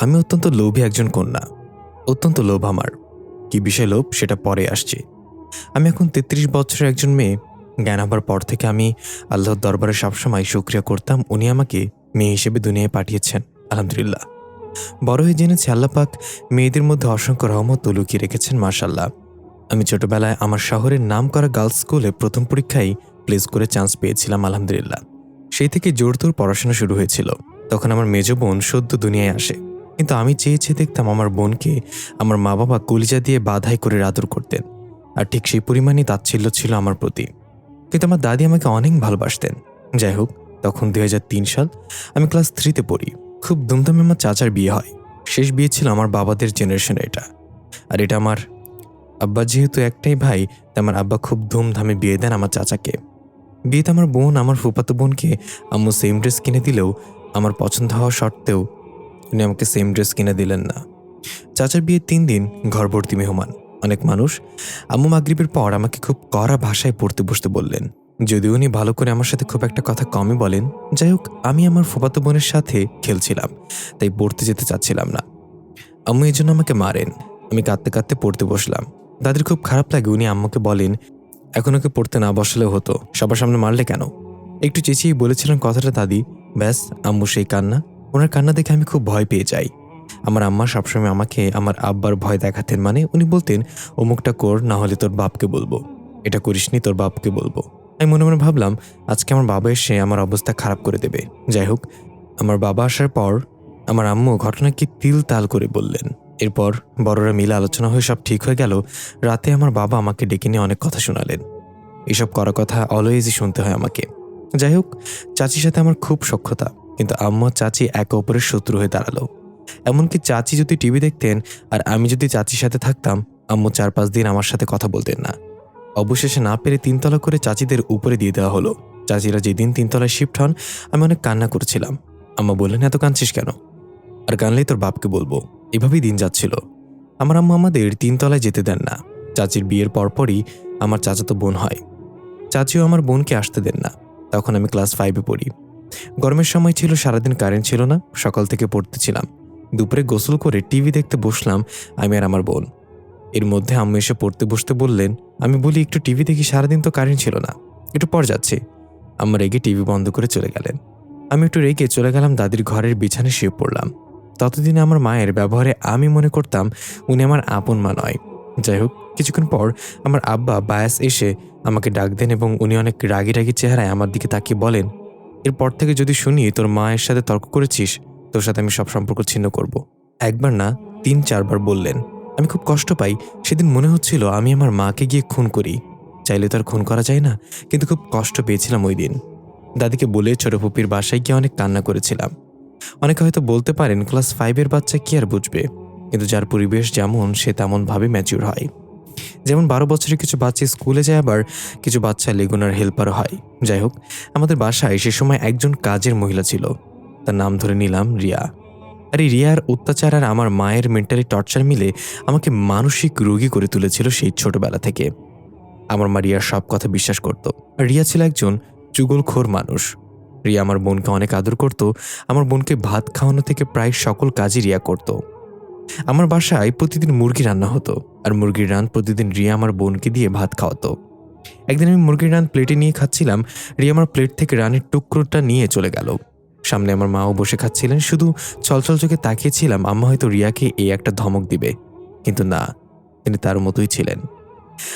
আমি অত্যন্ত লোভী একজন কন্যা। অত্যন্ত লোভ আমার। কি বিষয় লোভ, সেটা পরে আসছে। আমি এখন তেত্রিশ বছরের একজন মেয়ে। জ্ঞান হবার পর থেকে আমি আল্লাহর দরবারে সবসময় শুক্রিয়া করতাম। উনি আমাকে মেয়ে হিসেবে দুনিয়ায় পাঠিয়েছেন। আলহামদুলিল্লাহ। বড় হয়ে জেনেছি আল্লাপাক মেয়েদের মধ্যে অসংখ্য রহমত লুকিয়ে রেখেছেন মার্শাল্লাহ আমি ছোটবেলায় আমার শহরের নাম করা গার্লস স্কুলে প্রথম পরীক্ষায় প্লেস করে চান্স পেয়েছিলাম, আলহামদুলিল্লাহ। সেই থেকে জোরতোর পড়াশোনা শুরু হয়েছিল। তখন আমার মেজ বোন সদ্য দুনিয়ায় আসে। কিন্তু আমি চেয়ে চেয়ে দেখতাম আমার বোনকে আমার মা বাবা কলিজা দিয়ে বাধাই করে আদর করতেন। আর ঠিক সেই পরিমাণই তাচ্ছিল্য ছিল আমার প্রতি। কিন্তু আমার দাদি আমাকে অনেক ভালোবাসতেন। যাই হোক, তখন দুই হাজার তিন সাল আমি ক্লাস থ্রিতে পড়ি। খুব ধুমধামে আমার চাচার বিয়ে হয়। শেষ বিয়ে ছিল আমার বাবাদের জেনারেশন এটা। আর এটা আমার আব্বা যেহেতু একটাই ভাই, তাই আমার আব্বা খুব ধুমধামে বিয়ে দেন আমার চাচাকে। বিয়েতে আমার বোন, আমার ফুপাতো বোনকে আম্মু সেম ড্রেস কিনে দিলেও আমার পছন্দ হওয়া সত্ত্বেও উনি আমাকে সেম ড্রেস কিনে দিলেন না। চাচার বিয়ের তিন দিন ঘর ভর্তি মেহমান। অনেক মানুষ আম্মু মাগরিবের পর আমাকে খুব কড়া ভাষায় পড়তে বসতে বললেন। যদিও উনি ভালো করে আমার সাথে খুব একটা কথা কমই বলেন, যাই হোক, আমি আমার ফুপাতো বোনের সাথে খেলছিলাম, তাই পড়তে যেতে চাচ্ছিলাম না। আম্মু এই জন্য আমাকে মারেন। আমি কাঁদতে কাঁদতে পড়তে বসলাম। দাদির খুব খারাপ লাগে, উনি আম্মুকে বলেন, এখন ওকে পড়তে না বসলেও হতো, সবার সামনে মারলে কেন? একটু চেঁচিয়ে বলেছিলেন কথাটা দাদি। ব্যাস আম্মু সেই কান্না। ওনার কান্না দেখে আমি খুব ভয় পেয়ে যাই। আমার আম্মা সবসময় আমাকে আমার আব্বার ভয় দেখাতেন মানে উনি বলতেন, অমুকটা কর, না হলে তোর বাপকে বলব। এটা করিসনি তোর বাপকে বলব। আমি মনে মনে ভাবলাম, আজকে আমার বাবা এসে আমার অবস্থা খারাপ করে দেবে। যাই হোক, আমার বাবা আসার পর আমার আম্মু ঘটনাকে তিল তাল করে বললেন। এরপর বড়রা মিলে আলোচনা হয়ে সব ঠিক হয়ে গেল। রাতে আমার বাবা আমাকে ডেকে নিয়ে অনেক কথা শোনালেন। এসব করা কথা অলওয়েজই শুনতে হয় আমাকে। যাই হোক, চাচির সাথে আমার খুব সক্ষতা কিন্তু আম্মু চাচি একে অপরের শত্রু হয়ে দাঁড়াল। এমনকি চাচি যদি টিভি দেখতেন আর আমি যদি চাচির সাথে থাকতাম, আম্মু চার পাঁচ দিন আমার সাথে কথা বলতেন না। অবশেষে না পেরে তিনতলা করে চাচিদের উপরে দিয়ে দেওয়া হলো। চাচিরা যেদিন তিনতলায় শিফট হন, আমি অনেক কান্না করেছিলাম। আম্মা বললেন, এত কাঁদছিস কেন? আর কানলেই তোর বাপকে বলব, এভাবেই দিন যাচ্ছিল। আমার আম্মা আমাদের তিনতলায় যেতে দেন না। চাচির বিয়ের পরপরই আমার চাচাতো বোন হয়। চাচিও আমার বোনকে আসতে দেন না। তখন আমি ক্লাস ফাইভে পড়ি। গরমের সময় ছিল, সারাদিন কারেন্ট ছিল না, সকাল থেকে পড়তেছিলাম। দুপুরে গোসল করে টিভি দেখতে বসলাম আমি আর আমার বোন। এর মধ্যে আম্মু এসে পড়তে বসতে বললেন, আমি বলি একটু টিভি দেখি, সারাদিন তো কারেন্ট ছিল না। একটু পর যাচ্ছে। আম্মা রেগে টিভি বন্ধ করে চলে গেলেন। আমি একটু রেগে চলে গেলাম, দাদির ঘরের বিছানে শুয়ে পড়লাম। ততদিনে আমার মায়ের ব্যবহারে আমি মনে করতাম, উনি আমার আপন মা নয়। যাই হোক, কিছুক্ষণ পর আমার আব্বা বায়াস এসে আমাকে ডাক দেন এবং উনি অনেক রাগি রাগি চেহারায় আমার দিকে তাকিয়ে বলেন এরপর থেকে যদি শুনি তোর মায়ের সাথে তর্ক করেছিস, তোর সাথে আমি সব সম্পর্ক ছিন্ন করব। একবার না, তিন চারবার বললেন। আমি খুব কষ্ট পাই। সেদিন মনে হচ্ছিল আমি আমার মাকে গিয়ে খুন করি। চাইলে তো আর খুন করা যায় না, কিন্তু খুব কষ্ট পেয়েছিলাম ওই দিন। দাদিকে বলে ছোট পুপির বাসায় গিয়ে অনেক কান্না করেছিলাম। অনেকে হয়তো বলতে পারেন, ক্লাস ফাইভের বাচ্চা কি আর বুঝবে? কিন্তু যার পরিবেশ যেমন, সে তেমনভাবে ম্যাচিউর হয়। যেমন বারো বছরের কিছু বাচ্চা স্কুলে যায়, আবার কিছু বাচ্চা লেগুনার হেল্পার হয়। যাই হোক, আমাদের বাসায় সে সময় একজন কাজের মহিলা ছিল। তার নাম ধরে নিলাম রিয়া। আর এই রিয়ার অত্যাচার আর আমার মায়ের মেন্টালি টর্চার মিলে আমাকে মানসিক রোগী করে তুলেছিল সেই ছোটবেলা থেকে। আমার মা রিয়ার সব কথা বিশ্বাস করত। আর রিয়া ছিল একজন চুগলখোর মানুষ। রিয়া আমার বোনকে অনেক আদর করত। আমার বোনকে ভাত খাওয়ানো থেকে প্রায় সকল কাজই রিয়া করত। আমার বাসায় প্রতিদিন মুরগি রান্না হতো। আর মুরগির রান প্রতিদিন রিয়া আমার বোনকে দিয়ে ভাত খাওয়াতো। একদিন আমি মুরগির রান প্লেটে নিয়ে খাচ্ছিলাম, রিয়া আমার প্লেট থেকে রানের টুকরোটা নিয়ে চলে গেল। সামনে আমার মাও বসে খাচ্ছিলেন, শুধু চলচল চোখে তাকিয়েছিলাম, আম্মা হয়তো রিয়াকে এই একটা ধমক দিবে। কিন্তু না, তিনি তার মতোই ছিলেন।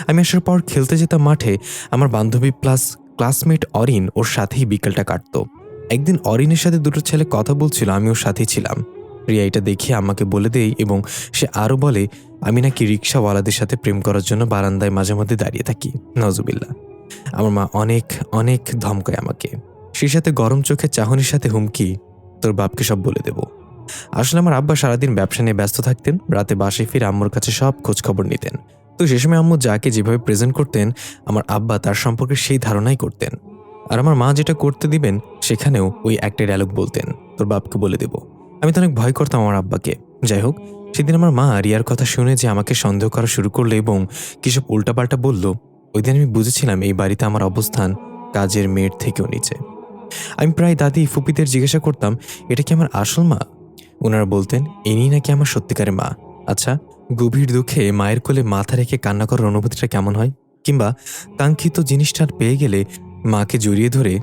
আমি আসার পর খেলতে যেতাম মাঠে, আমার বান্ধবী প্লাস ক্লাসমেট অরিন ওর সাথেই বিকেলটা কাটত। একদিন অরিনের সাথে দুটো ছেলে কথা বলছিল আমি ওর সাথেই ছিলাম। রিয়া এটা দেখে আমাকে বলে দেয় এবং সে আরও বলে, আমি নাকি রিক্সাওয়ালাদের সাথে প্রেম করার জন্য বারান্দায় মাঝে মধ্যে দাঁড়িয়ে থাকি। নজুবিল্লা আমার মা অনেক অনেক ধমকায় আমাকে। সেই সাথে গরম চোখে চাহনির সাথে হুমকি, তোর বাপকে সব বলে দেব। আসলে আমার আব্বা সারাদিন ব্যবসা নিয়ে ব্যস্ত থাকতেন, রাতে বাসে ফিরে আম্মুর কাছে সব খোঁজ খবর নিতেন। তো সে সময় আম্মু যাকে যেভাবে প্রেজেন্ট করতেন, আমার আব্বা তার সম্পর্কে সেই ধারণাই করতেন। আর আমার মা যেটা করতে দিবেন, সেখানেও ওই একটা ডায়লগ বলতেন, তোর বাপকে বলে দেব। আমি তো অনেক ভয় করতাম আমার আব্বাকে। যাই হোক, সেদিন আমার মা রিয়ার কথা শুনে যে আমাকে সন্দেহ করা শুরু করল এবং কিসব উল্টাপাল্টা বলল, ওই দিন আমি বুঝেছিলাম এই বাড়িতে আমার অবস্থান কাজের মেয়ের থেকেও নিচে। আমি প্রায় দাদি ফুপিদের জিজ্ঞাসা করতাম, এটা কি আমার আসল মা? ওনারা বলতেন, ইনি নাকি আমার সত্যিকারের মা। আচ্ছা গভীর দুঃখে মায়ের কোলে মাথা রেখে কান্না করার অনুভূতিটা কেমন হয়? কিংবা কাঙ্ক্ষিত জিনিসটা পেয়ে গেলে মাকে জড়িয়ে ধরে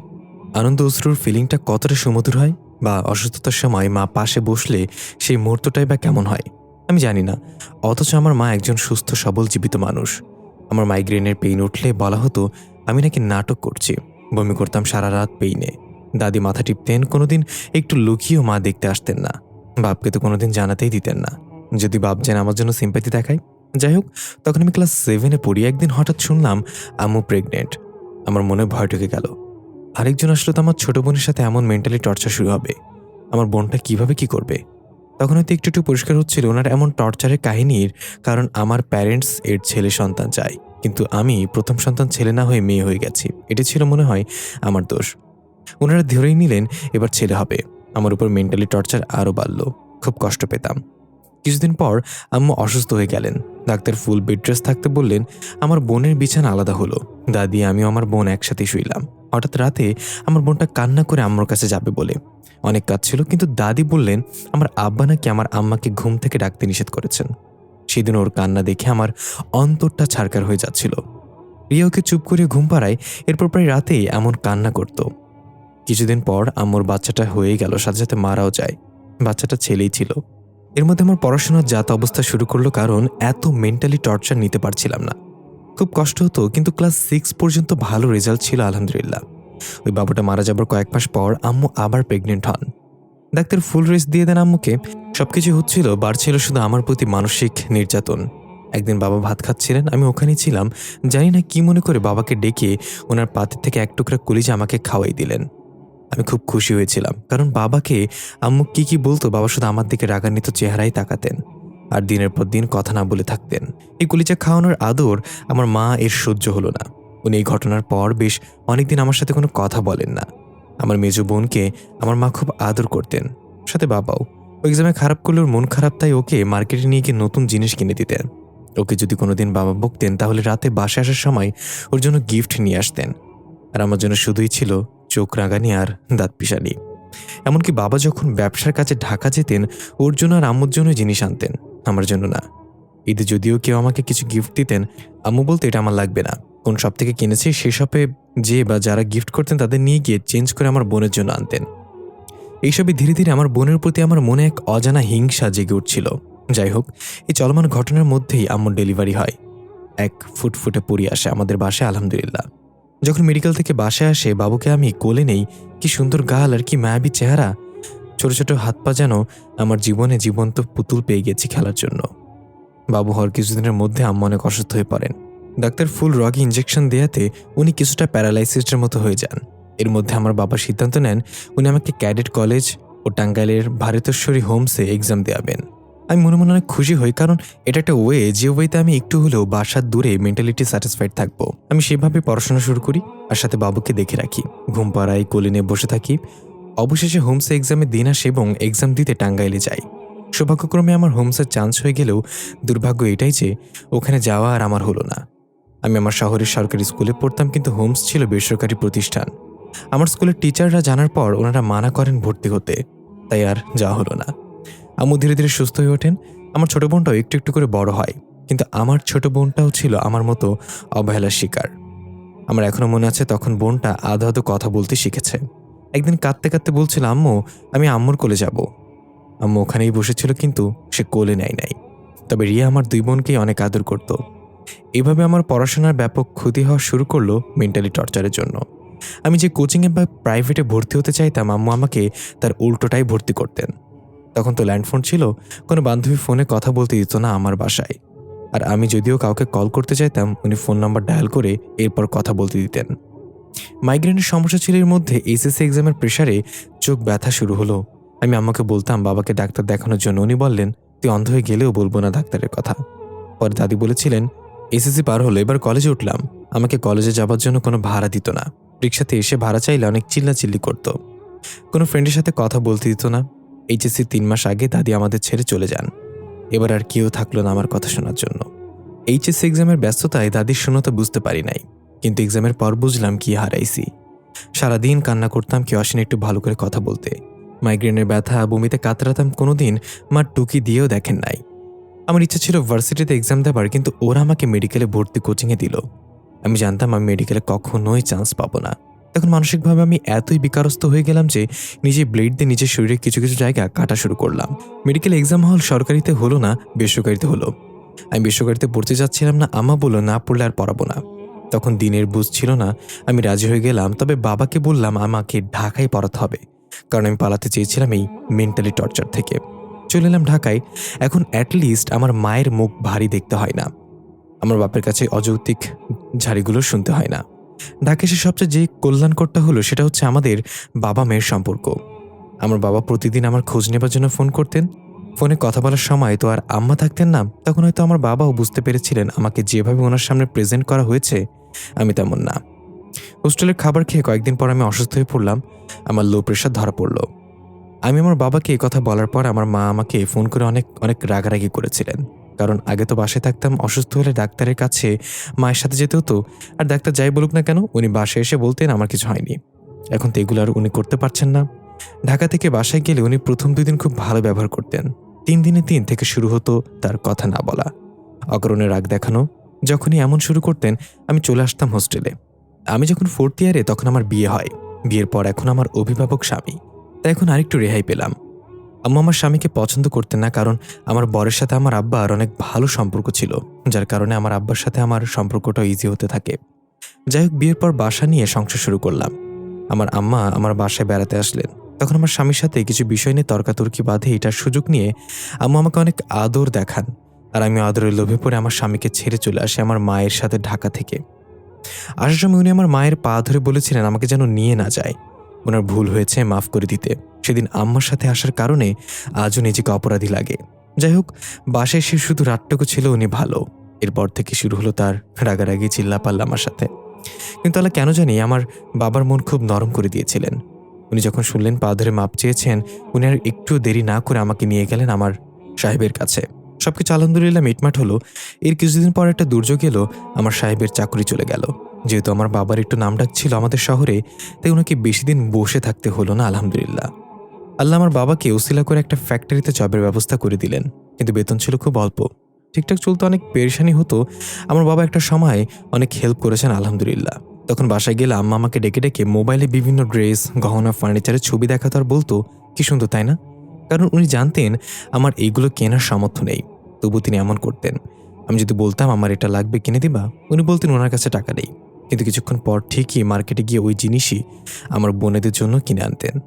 আনন্দ অশ্রুর ফিলিংটা কতটা সুমধুর হয়? বা অসুস্থতার সময় মা পাশে বসলে সেই মুহূর্তটাই বা কেমন হয়? আমি জানি না। অথচ আমার মা একজন সুস্থ, সবল, জীবিত মানুষ। আমার মাইগ্রেনের পেইন উঠলে বলা হতো, আমি নাকি নাটক করছি। বমি করতাম সারা রাত পেইনে দাদি মাথা টিপতেন, কোনোদিন একটু লুকিয়েও মা দেখতে আসতেন না। বাপকে তো কোনোদিন জানাতেই দিতেন না। যদি বাপ যেন আমার জন্য সিম্পাতি দেখায়। যাই হোক, তখন আমি ক্লাস সেভেনে পড়ি। একদিন হঠাৎ শুনলাম, আম্মু প্রেগনেন্ট আমার মনে ভয় ঢুকে গেল। আরেকজন আসলে তো আমার ছোট বোনের সাথে এমন মেন্টালি টর্চার শুরু হবে। আমার বোনটা কীভাবে কি করবে? তখন হয়তো একটু একটু পরিষ্কার হচ্ছিল ওনার এমন টর্চারের কাহিনীর কারণ আমার প্যারেন্টস এর ছেলে সন্তান চায় কিন্তু আমি প্রথম সন্তান ছেলে না হয়ে মেয়ে হয়ে গেছি। এটি ছিল মনে হয় আমার দোষ। ওনারা ধরেই নিলেন এবার ছেলে হবে। আমার উপর মেন্টালি টর্চার আরও বাড়ল। খুব কষ্ট পেতাম। কিছুদিন পর আম্মু অসুস্থ হয়ে গেলেন। ডাক্তার ফুল বেড থাকতে বললেন, আমার বোনের বিছানা আলাদা হলো। দাদি, আমিও আমার বোন একসাথে শুইলাম। হঠাৎ রাতে আমার বোনটা কান্না করে আম্মুর কাছে যাবে বলে। অনেক কাজ ছিল, কিন্তু দাদি বললেন, আমার আব্বা নাকি আমার আম্মাকে ঘুম থেকে ডাকতে নিষেধ করেছেন। সেদিন ওর কান্না দেখে আমার অন্তরটা ছাড়কার হয়ে যাচ্ছিল। রিয়া ওকে চুপ করে ঘুম পাড়ায় এরপর প্রায় রাতেই এমন কান্না করত। কিছুদিন পর আম্মুর বাচ্চাটা হয়ে গেল, সাথে সাথে মারাও যায়। বাচ্চাটা ছেলেই ছিল। এর মধ্যে আমার পড়াশোনার জাত অবস্থা শুরু করল কারণ এত মেন্টালি টর্চার নিতে পারছিলাম না। খুব কষ্ট হতো, কিন্তু ক্লাস সিক্স পর্যন্ত ভালো রেজাল্ট ছিল, আলহামদুলিল্লাহ। ওই বাবুটা মারা যাবার কয়েক মাস পর আম্মু আবার প্রেগনেন্ট হন। ডাক্তার ফুল রেস্ট দিয়ে দেন আম্মুকে। সব সবকিছু হচ্ছিল, বাড়ছিল শুধু আমার প্রতি মানসিক নির্যাতন। একদিন বাবা ভাত খাচ্ছিলেন, আমি ওখানেই ছিলাম। জানি না কি মনে করে বাবাকে ডেকে ওনার পাতের থেকে এক টুকরা কলিজা আমাকে খাওয়াই দিলেন। আমি খুব খুশি হয়েছিলাম। কারণ বাবাকে আম্মু কি কি বলতো, বাবা শুধু আমার দিকে রাগান্বিত চেহারাই তাকাতেন আর দিনের পর দিন কথা না বলে থাকতেন। এই কলিজা খাওয়ানোর আদর আমার মা এর সহ্য হলো না। উনি এই ঘটনার পর বেশ অনেকদিন আমার সাথে কোনো কথা বলেন না। আমার মেজ বোনকে আমার মা খুব আদর করতেন। সাথে বাবাও। ও এক্সামে খারাপ করলে ওর মন খারাপ, তাই ওকে মার্কেটে নিয়ে গিয়ে নতুন জিনিস কিনে দিতেন। ওকে যদি কোনোদিন বাবা বকতেন, তাহলে রাতে বাসে আসার সময় ওর জন্য গিফট নিয়ে আসতেন। আর আমার জন্য শুধুই ছিল চোখ রাঙানি আর দাঁত পিসানি এমনকি বাবা যখন ব্যবসার কাছে ঢাকা যেতেন, ওর জন্য আর আম্মুর জন্য জিনিস আনতেন, আমার জন্য না। ঈদে যদিও কেউ আমাকে কিছু গিফট দিতেন, আম্মু বলতে এটা আমার লাগবে না। কোন শপ থেকে কিনেছি, সে শপে যে বা যারা গিফট করতেন তাদের নিয়ে গিয়ে চেঞ্জ করে আমার বোনের জন্য আনতেন। এইসবই ধীরে ধীরে আমার বোনের প্রতি আমার মনে এক অজানা হিংসা জেগে উঠছিল। যাই হোক, এই চলমান ঘটনার মধ্যেই আম্মুর ডেলিভারি হয়। এক ফুটফুটে পড়ি আসে আমাদের বাসায়, আলহামদুলিল্লাহ। যখন মেডিকেল থেকে বাসায় আসে, বাবুকে আমি কোলে নেই, কি সুন্দর গাল আর কি মায়াবী চেহারা। ছোট ছোট হাত পা যেন আমার জীবনে জীবন্ত পুতুল পেয়ে গেছি খেলার জন্য। বাবু হওয়ার কিছুদিনের মধ্যে আম্মা অনেক অসুস্থ হয়ে পড়েন। ডাক্তার ফুল রগে ইঞ্জেকশন দেওয়াতে উনি কিছুটা প্যারালাইসিসের মতো হয়ে যান। এর মধ্যে আমার বাবা সিদ্ধান্ত নেন, উনি আমাকে ক্যাডেট কলেজ ও টাঙ্গাইলের ভারতেশ্বরী হোমসে এক্সাম দেওয়াবেন আমি মনে মনে অনেক খুশি হই, কারণ এটা একটা ওয়ে যে ওয়েতে আমি একটু হলেও বাসার দূরে মেন্টালিটি স্যাটিসফাইড থাকব। আমি সেভাবে পড়াশোনা শুরু করি আর সাথে বাবুকে দেখে রাখি। ঘুম পাড়ায় কোলে নিয়ে বসে থাকি। অবশেষে হোমসে এক্সামের দিন আসে এবং এক্সাম দিতে টাঙ্গাইলে যাই। সৌভাগ্যক্রমে আমার হোমসের চান্স হয়ে গেলেও দুর্ভাগ্য এটাই যে ওখানে যাওয়া আর আমার হলো না। আমি আমার শহরের সরকারি স্কুলে পড়তাম কিন্তু হোমস ছিল বেসরকারি প্রতিষ্ঠান। আমার স্কুলের টিচাররা জানার পর ওনারা মানা করেন ভর্তি হতে। তাই আর যাওয়া হলো না। আম্মু ধীরে ধীরে সুস্থ হয়ে ওঠেন। আমার ছোট বোনটাও একটু একটু করে বড় হয়। কিন্তু আমার ছোট বোনটাও ছিল আমার মতো অবহেলার শিকার। আমার এখনও মনে আছে তখন বোনটা আধো আধো কথা বলতে শিখেছে। একদিন কাঁদতে কাঁদতে বলছিল, আম্মু, আমি আম্মুর কোলে যাব। আম্মু ওখানেই বসেছিল, কিন্তু সে কোলে নেয় নাই। তবে রিয়া আমার দুই বোনকেই অনেক আদর করত। এভাবে আমার পড়াশোনার ব্যাপক ক্ষতি হওয়া শুরু করল মেন্টালি টর্চারের জন্য। আমি যে কোচিংয়ে বা প্রাইভেটে ভর্তি হতে চাইতাম, আম্মু আমাকে তার উল্টোটাই ভর্তি করতেন। তখন তো ল্যান্ডফোন ছিল, কোনো বান্ধবী ফোনে কথা বলতে দিত না আমার বাসায়। আর আমি যদিও কাউকে কল করতে চাইতাম, উনি ফোন নাম্বার ডায়াল করে এরপর কথা বলতে দিতেন। মাইগ্রেনের সমস্যা ছিল এর মধ্যে এসএসসি এক্সামের প্রেশারে চোখ ব্যথা শুরু হলো। আমি আমাকে বলতাম, বাবাকে ডাক্তার দেখানোর জন্য। উনি বললেন, তুই অন্ধ হয়ে গেলেও বলব না ডাক্তারের কথা। পরে দাদি বলেছিলেন, এসএসসি পার হলো এবার কলেজে উঠলাম। আমাকে কলেজে যাবার জন্য কোনো ভাড়া দিত না। রিক্সাতে এসে ভাড়া চাইলে অনেক চিল্লাচিল্লি করতো। কোনো ফ্রেন্ডের সাথে কথা বলতে দিত না। এইচএসসি তিন মাস আগে দাদি আমাদের ছেড়ে চলে যান। এবার আর কেউ থাকল না আমার কথা শোনার জন্য। এইচএসসি এক্সামের ব্যস্ততায় দাদির শূন্যতা বুঝতে পারি নাই, কিন্তু এক্সামের পর বুঝলাম কি হারাইছি। সারাদিন কান্না করতাম কেউ আসেন একটু ভালো করে কথা বলতে। মাইগ্রেনের ব্যথা, বমিতে কাতরাতাম কোনোদিন মা টুকি দিয়েও দেখেন নাই। আমার ইচ্ছা ছিল ভার্সিটিতে এক্সাম দেবার, কিন্তু ওরা আমাকে মেডিকেলে ভর্তি কোচিংয়ে দিল। আমি জানতাম আমি মেডিকেলে কখনোই চান্স পাবো না। তখন মানসিকভাবে আমি এতই বিকারস্ত হয়ে গেলাম যে নিজে ব্লেড দিয়ে নিজের শরীরে কিছু কিছু জায়গা কাটা শুরু করলাম। মেডিকেল এক্সাম হল সরকারিতে হলো না, বেসরকারিতে হলো। আমি বেসরকারিতে পড়তে যাচ্ছিলাম না আমা বলল, না পড়লে আর পড়াবো না। তখন দিনের বুঝ ছিল না, আমি রাজি হয়ে গেলাম, তবে বাবাকে বললাম, আমাকে ঢাকায় পড়াতে হবে। কারণ আমি পালাতে চেয়েছিলাম এই মেন্টালি টর্চার থেকে। চলে এলাম ঢাকায়। এখন অ্যাটলিস্ট আমার মায়ের মুখ ভারী দেখতে হয় না। আমার বাপের কাছে অযৌক্তিক ঝাড়িগুলো শুনতে হয় না। ঢাকা এসে সবচেয়ে যে কল্যাণকরটা হলো সেটা হচ্ছে আমাদের বাবা মেয়ের সম্পর্ক। আমার বাবা প্রতিদিন আমার খোঁজ নেবার জন্য ফোন করতেন। ফোনে কথা বলার সময় তো আর আম্মা থাকতেন না, তখন হয়তো আমার বাবাও বুঝতে পেরেছিলেন আমাকে যেভাবে ওনার সামনে প্রেজেন্ট করা হয়েছে, আমি তেমন না। হোস্টেলের খাবার খেয়ে কয়েকদিন পর আমি অসুস্থ হয়ে পড়লাম, আমার লো প্রেশার ধরা পড়ল। আমি আমার বাবাকে কথা বলার পর আমার মা আমাকে ফোন করে অনেক অনেক রাগারাগি করেছিলেন। কারণ আগে তো বাসায় থাকতাম, অসুস্থ হলে ডাক্তারের কাছে মায়ের সাথে যেতে হতো। আর ডাক্তার যাই বলুক না কেন, উনি বাসায় এসে বলতেন আমার কিছু হয়নি। এখন তো এগুলো আর উনি করতে পারছেন না। ঢাকা থেকে বাসায় গেলে উনি প্রথম দুই দিন খুব ভালো ব্যবহার করতেন। তিন দিনে তিন থেকে শুরু হতো তার কথা না বলা। অকারণে রাগ দেখানো। যখনই এমন শুরু করতেন, আমি চলে আসতাম হোস্টেলে। আমি যখন ফোর্থ ইয়ারে, তখন আমার বিয়ে হয়। বিয়ের পর এখন আমার অভিভাবক স্বামী। তাই এখন আরেকটু রেহাই পেলাম। আম্মু আমার স্বামীকে পছন্দ করতেন না, কারণ আমার বরের সাথে আমার আব্বার অনেক ভালো সম্পর্ক ছিল, যার কারণে আমার আব্বার সাথে আমার সম্পর্কটা ইজি হতে থাকে। যাই হোক, বিয়ের পর বাসা নিয়ে সংসার শুরু করলাম। আমার আম্মা আমার বাসায় বেড়াতে আসলেন। তখন আমার স্বামীর সাথে কিছু বিষয় নিয়ে তর্কাতর্কি বাঁধে এটার সুযোগ নিয়ে আম্মু আমাকে অনেক আদর দেখান, আর আমি আদরের লোভে পড়ে আমার স্বামীকে ছেড়ে চলে আসি আমার মায়ের সাথে ঢাকা থেকে। আসার সময় উনি আমার মায়ের পা ধরে বলেছিলেন, আমাকে যেন নিয়ে না যায়। ওনার ভুল হয়েছে মাফ করে দিতে। সেদিন আম্মার সাথে আসার কারণে আজও নিজেকে অপরাধী লাগে। যাই হোক, বাসায় সে শুধু রাতটুকু ছিল উনি ভালো। এরপর থেকে শুরু হলো তার রাগারাগি, চিল্লাপাল্লা আমার সাথে। কিন্তু আল্লাহ কেন জানি আমার বাবার মন খুব নরম করে দিয়েছিলেন। উনি যখন শুনলেন পা ধরে মাপ চেয়েছেন, উনি আর একটু দেরি না করে আমাকে নিয়ে গেলেন আমার সাহেবের কাছে। সবকিছু আলহামদুলিল্লাহ মিটমাট হলো। এর কিছুদিন পর একটা দুর্যোগ এলো, আমার সাহেবের চাকরি চলে গেল। যেহেতু আমার বাবার একটু নাম ছিল আমাদের শহরে, তাই ওনাকে বেশি দিন বসে থাকতে হলো না, আলহামদুলিল্লাহ। আল্লাহ আমার বাবাকে উসিলা করে একটা ফ্যাক্টরিতে জবের ব্যবস্থা করে দিলেন, কিন্তু বেতন ছিল খুব অল্প। ঠিকঠাক চলতে অনেক পেরেশানি হতো, আমার বাবা একটা সময় অনেক হেল্প করেছেন, আলহামদুলিল্লাহ। তখন বাসায় গেলে আম্মা আমাকে ডেকে ডেকে মোবাইলে বিভিন্ন ড্রেস, গহনা, ফার্নিচারের ছবি দেখাতো আর বলতো, কি সুন্দর, তাই না? কারণ উনি জানতেন আমার এইগুলো কেনার সামর্থ্য নেই, তবু তিনি এমন করতেন। আমি যদি বলতাম, আমার এটা লাগবে, কিনে দিবা? উনি বলতেন, ওনার কাছে টাকা নেই। কিন্তু কিছুক্ষণ পর ঠিকই মার্কেটে গিয়ে ওই জিনিসই আমার বোনেদের জন্য কিনে আনতেন।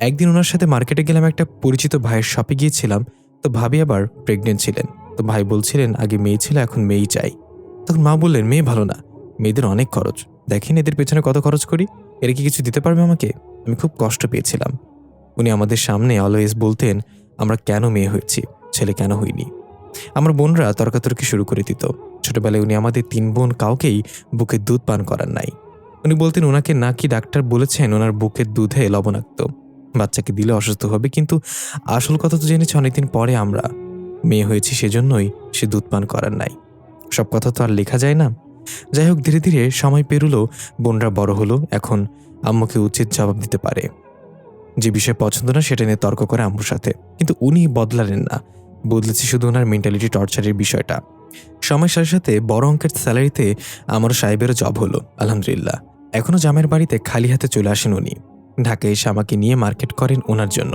একদিন ওনার সাথে মার্কেটে গেলাম একটা পরিচিত ভাইয়ের শপে গিয়েছিলাম, তো ভাবি আবার প্রেগনেন্ট ছিলেন। তো ভাই বলছিলেন, আগে মেয়ে ছিল, এখন মেয়েই চাই। তখন মা বললেন, মেয়ে ভালো না, মেয়েদের অনেক খরচ। দেখেন এদের পেছনে কত খরচ করি। এরা কি কিছু দিতে পারবে আমাকে? আমি খুব কষ্ট পেয়েছিলাম। উনি আমাদের সামনে অলওয়েজ বলতেন, আমরা কেন মেয়ে হয়েছি? ছেলে কেন হইনি? আমার বোনরা তর্কাতর্কি শুরু করে দিত। ছোটবেলায় উনি আমাদের তিন বোন কাউকেই বুকের দুধ পান করার নাই। উনি বলতেন ওনাকে নাকি ডাক্তার বলেছেন ওনার বুকের দুধে লবণাক্ত। বাচ্চাকে দিলে অসুস্থ হবে, কিন্তু আসল কথা তো জেনেছি অনেকদিন পরে আমরা। মেয়ে হয়েছি সেজন্যই সে দুধ পান করার নাই। সব কথা তো আর লেখা যায় না। যাই হোক, ধীরে ধীরে সময় পেরুলো, বোনরা বড় হলো, এখন আম্মুকে উচিত জবাব দিতে পারে। যে বিষয়ে পছন্দ না, সেটা নিয়ে তর্ক করে আম্মুর সাথে। কিন্তু উনি বদলালেন না। বদলেছে শুধু ওনার মেন্টালিটি টর্চারের বিষয়টা। সময়ের সাথে সাথে বড় অঙ্কের স্যালারিতে আমার সাহেবেরও জব হলো, আলহামদুলিল্লাহ। এখনও জামের বাড়িতে খালি হাতে চলে আসেন উনি। ঢাকায় এসে আমাকে নিয়ে মার্কেট করেন ওনার জন্য।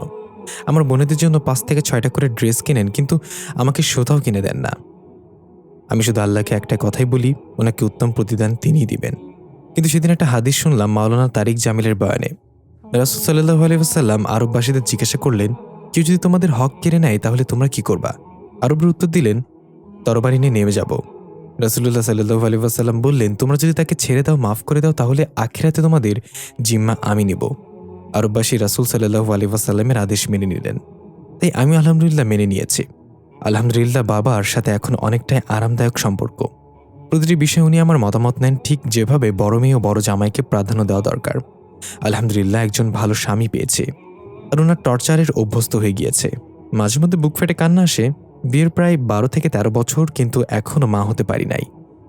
আমার বোনেদের জন্য পাঁচ থেকে ছয়টা করে ড্রেস কিনেন, কিন্তু আমাকে সোতাও কিনে দেন না। আমি শুধু আল্লাহকে একটা কথাই বলি, ওনাকে উত্তম প্রতিদান তিনিই দিবেন। কিন্তু সেদিন একটা হাদিস শুনলাম মাওলানা তারিক জামিলের বয়ানে। রাসুল সাল্লাহ আলহিহাসাল্লাম আরববাসীদের জিজ্ঞাসা করলেন, কেউ যদি তোমাদের হক কেড়ে নেয় তাহলে তোমরা কি করবা? আরবরা উত্তর দিলেন তরবারি নিয়ে নেমে যাব। রাসুল্লাহ সাল্লাহ আলহিহাসাল্লাম বললেন, তোমরা যদি তাকে ছেড়ে দাও, মাফ করে দাও, তাহলে আখিরাতে তোমাদের জিম্মা আমি নিব। আরববাসী রাসুল সাল্লাহ আলহিহাসাল্লামের আদেশ মেনে নিলেন। তাই আমি আলহামদুলিল্লাহ মেনে নিয়েছি। আলহামদুলিল্লাহ বাবার সাথে এখন অনেকটাই আরামদায়ক সম্পর্ক। প্রতিটি বিষয়ে উনি আমার মতামত নেন, ঠিক যেভাবে বড় মেয়ে ও বড় জামাইকে প্রাধান্য দেওয়া দরকার। আলহামদুলিল্লাহ একজন ভালো স্বামী পেয়েছে। আর ওনার টর্চারের অভ্যস্ত হয়ে গিয়েছে। মাঝে মধ্যে বুক ফেটে কান্না আসে। বিয়ের প্রায় বারো থেকে তেরো বছর কিন্তু এখনও মা হতে পারি নাই।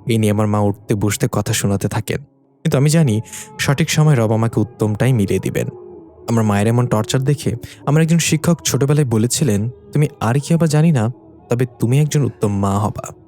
এই নিয়ে আমার মা উঠতে বসতে কথা শোনাতে থাকেন। কিন্তু আমি জানি সঠিক সময় রব আমাকে উত্তমটাই মিলিয়ে দিবেন। আমার মায়ের এমন টর্চার দেখে আমার একজন শিক্ষক ছোটবেলায় বলেছিলেন, তুমি আর কি আবার জানি না, তবে তুমি একজন উত্তম মা হবা।